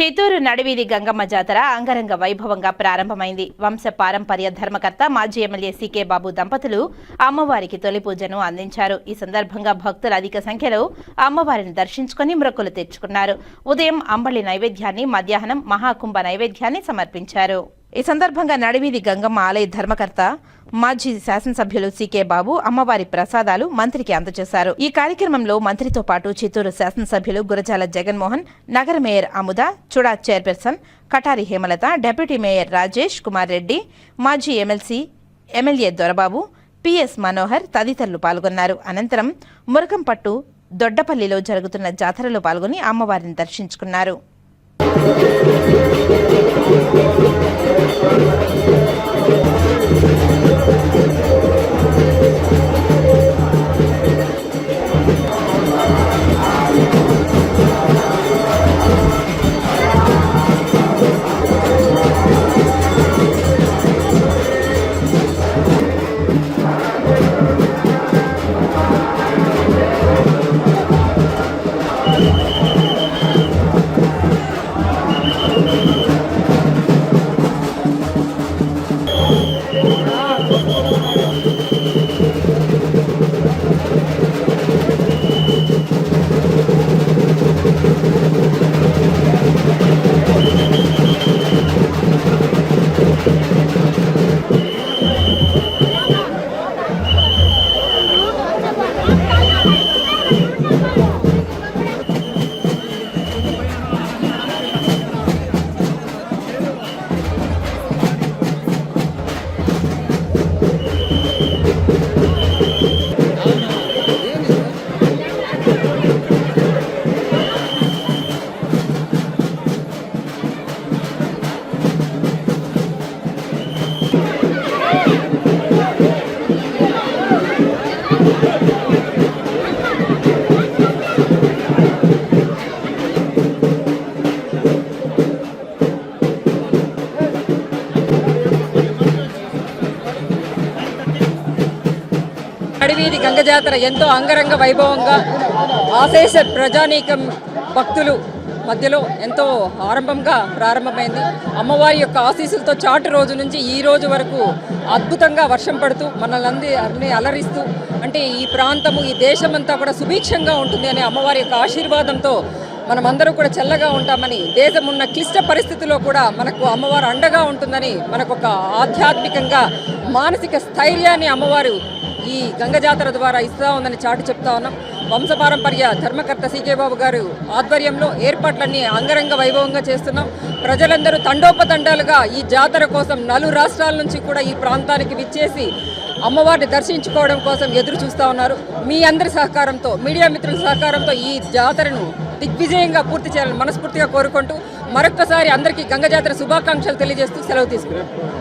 చిత్తూరు నడివీధి గంగమ్మ జాతర అంగరంగ వైభవంగా ప్రారంభమైంది. వంశ పారంపర్య ధర్మకర్త మాజీ ఎమ్మెల్యే సీకే బాబు దంపతులు అమ్మవారికి తొలి పూజను అందించారు. ఈ సందర్భంగా భక్తులు అధిక సంఖ్యలో అమ్మవారిని దర్శించుకుని మొక్కులు తెచ్చుకున్నారు. ఉదయం అంబలి నైవేద్యాన్ని మధ్యాహ్నం మహాకుంభ నైవేద్యాన్ని సమర్పించారు. ఈ సందర్భంగా నడివీధి గంగమ్మ ఆలయ ధర్మకర్త మాజీ శాసనసభ్యులు సీకే బాబు అమ్మవారి ప్రసాదాలు మంత్రికి అందజేశారు. ఈ కార్యక్రమంలో మంత్రితో పాటు చిత్తూరు శాసనసభ్యులు గురజాల జగన్మోహన్ నగర mayor Amuda Chuda chairperson Katari Hemalatha deputy mayor Rajesh Kumar Reddy మాజీ MLC MLA Dorababu PS Manohar తదితరులు పాల్గొన్నారు. అనంతరం మురకంపట్టు దొడ్డపల్లిలో జరుగుతున్న జాతరలో పాల్గొని అమ్మవారిని దర్శించుకున్నారు. అడవీధి గంగ జాతర ఎంతో అంగరంగ వైభవంగా ఆశేష ప్రజానీకం భక్తులు మధ్యలో ఎంతో ఆరంభంగా ప్రారంభమైంది. అమ్మవారి యొక్క ఆశీస్సులతో చాటు రోజు నుంచి ఈ రోజు వరకు అద్భుతంగా వర్షం పడుతూ మనల్ని అన్ని అలరిస్తూ అంటే ఈ ప్రాంతము ఈ దేశమంతా కూడా సుభిక్షంగా ఉంటుంది అనే అమ్మవారి యొక్క ఆశీర్వాదంతో మనమందరూ కూడా చల్లగా ఉంటామని దేశం ఉన్న క్లిష్ట పరిస్థితిలో కూడా మనకు అమ్మవారు అండగా ఉంటుందని మనకు ఒక ఆధ్యాత్మికంగా మానసిక స్థైర్యాన్ని అమ్మవారు ఈ గంగ జాతర ద్వారా ఇస్తా ఉందని చాటు చెప్తా ఉన్నాం. వంశపారంపర్య ధర్మకర్త సీకే బాబు గారు ఆధ్వర్యంలో ఏర్పాట్లన్నీ అంగరంగ వైభవంగా చేస్తున్నాం. ప్రజలందరూ తండోపతండాలుగా ఈ జాతర కోసం నలు రాష్ట్రాల నుంచి కూడా ఈ ప్రాంతానికి విచ్చేసి అమ్మవారిని దర్శించుకోవడం కోసం ఎదురు చూస్తూ ఉన్నారు. మీ అందరి సహకారంతో మీడియా మిత్రుల సహకారంతో ఈ జాతరను దిగ్విజయంగా పూర్తి చేయాలని మనస్ఫూర్తిగా కోరుకుంటూ మరొక్కసారి అందరికీ గంగ జాతర శుభాకాంక్షలు తెలియజేస్తూ సెలవు తీసుకున్నాను